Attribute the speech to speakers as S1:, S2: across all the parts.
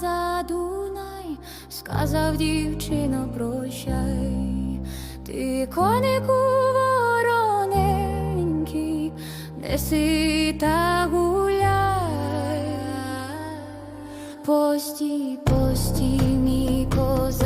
S1: За дунай, сказав дівчино, прощай, ти конику вороненький, неси та гуляй, постій, постій, мій козак.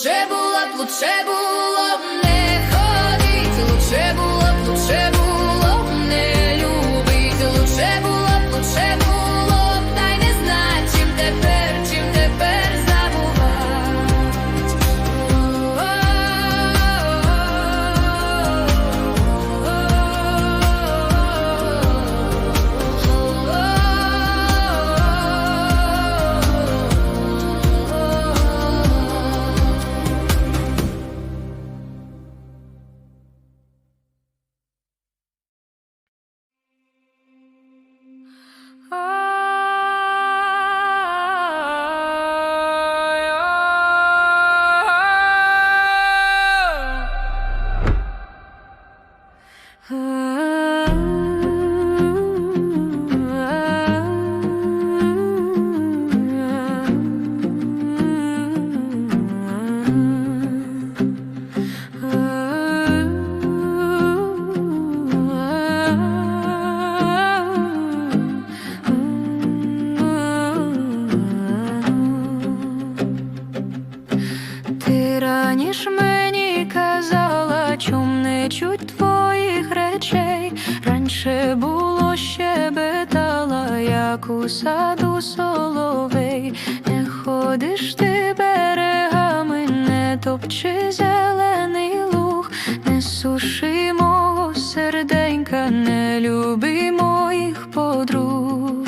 S1: лучше було б, лучше було менше було щебетала, як у саду соловей, не ходиш ти берегами, не топчи зелений луг, не суши мого серденька, не люби моїх подруг.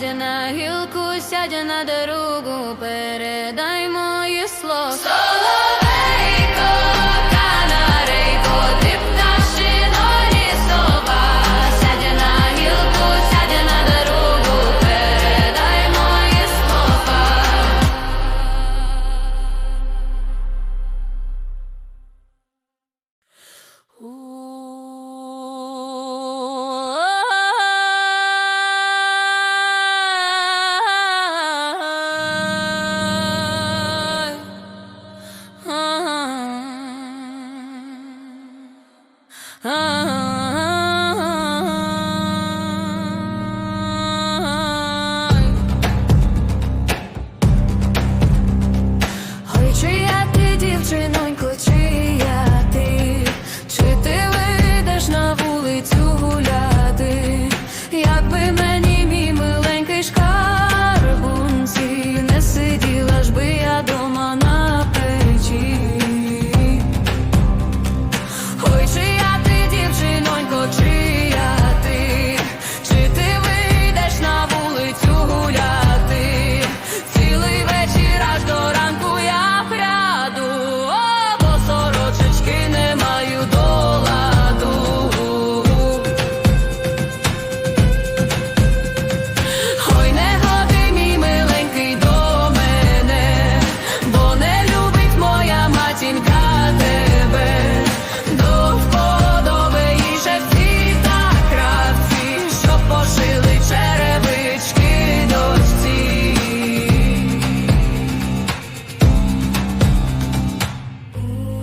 S1: Сядь на гілку, сядь на дорогу перед.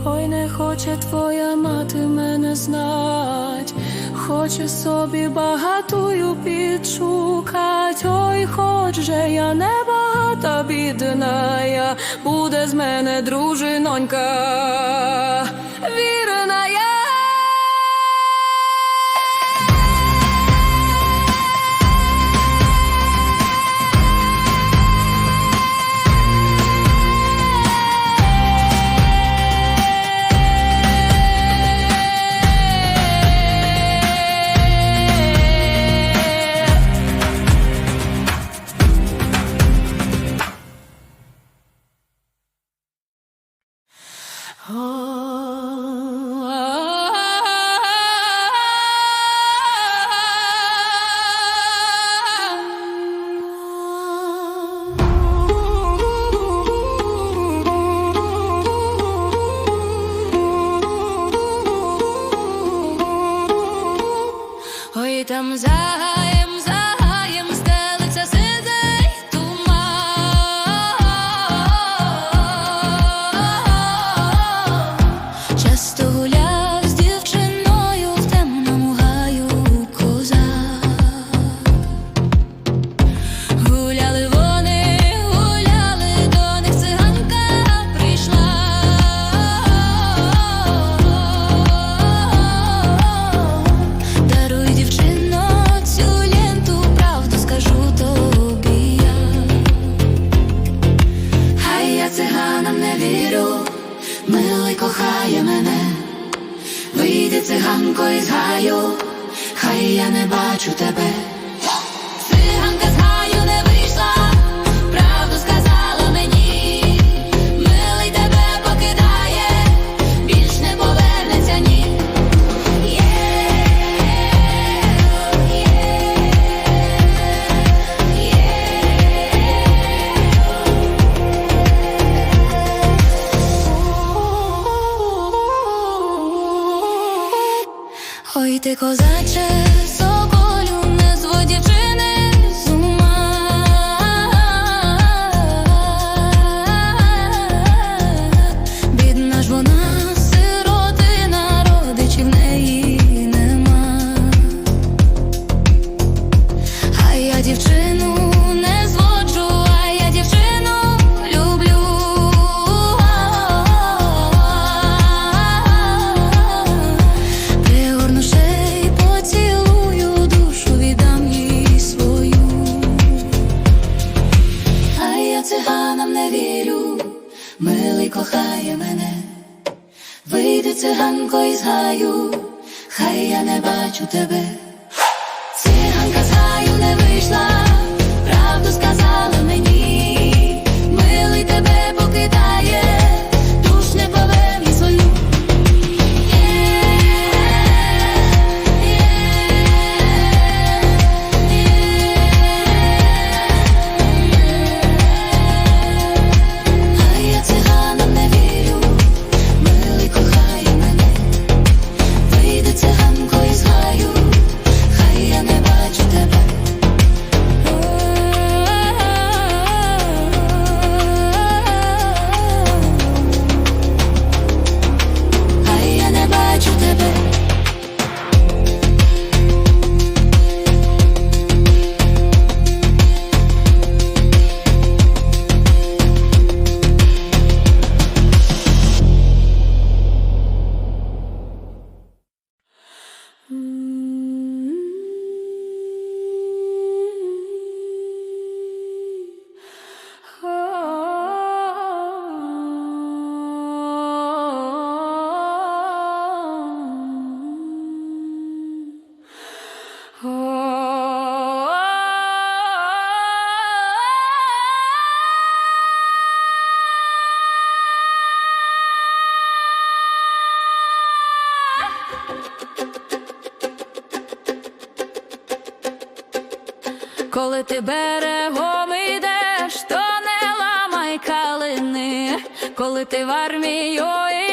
S1: Ой, не хоче твоя мати мене знать, Хоче собі багатую підшукать, ой, хоч же я не багата бідна, я. Буде з мене дружинонька. кохає мене, вийде циганко із гаю, хай я не бачу тебе. Коли ти берегом ідеш, то не ламай калини, коли ти в армію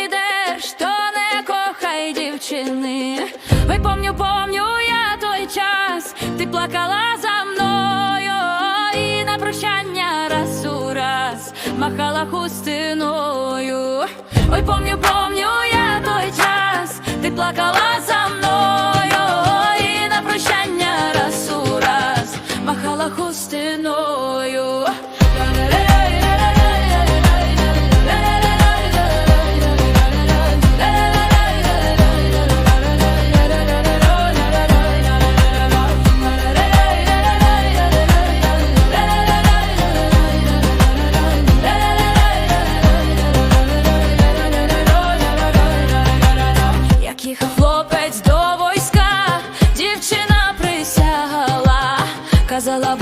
S1: йдеш, то не кохай дівчини. Ой, помню, помню я той час, ти плакала за мною, і на прощання раз у раз махала хустиною. Ой, помню, помню я той час, ти плакала за мною, Як їхав хлопець до війська, дівчина присягала, казала,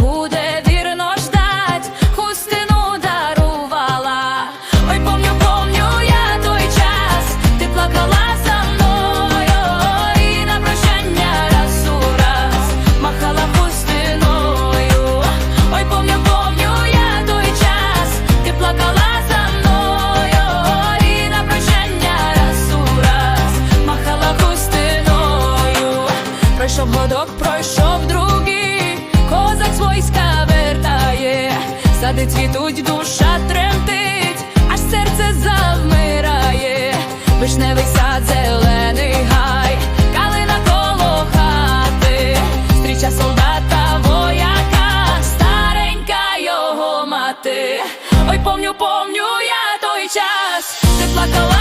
S1: сади цвітуть, душа тремтить, аж серце завмирає, вишневий сад, зелений гай, калина коло хати, стріча солдата, вояка, старенька його мати. Ой, помню, помню я той час, ти плакала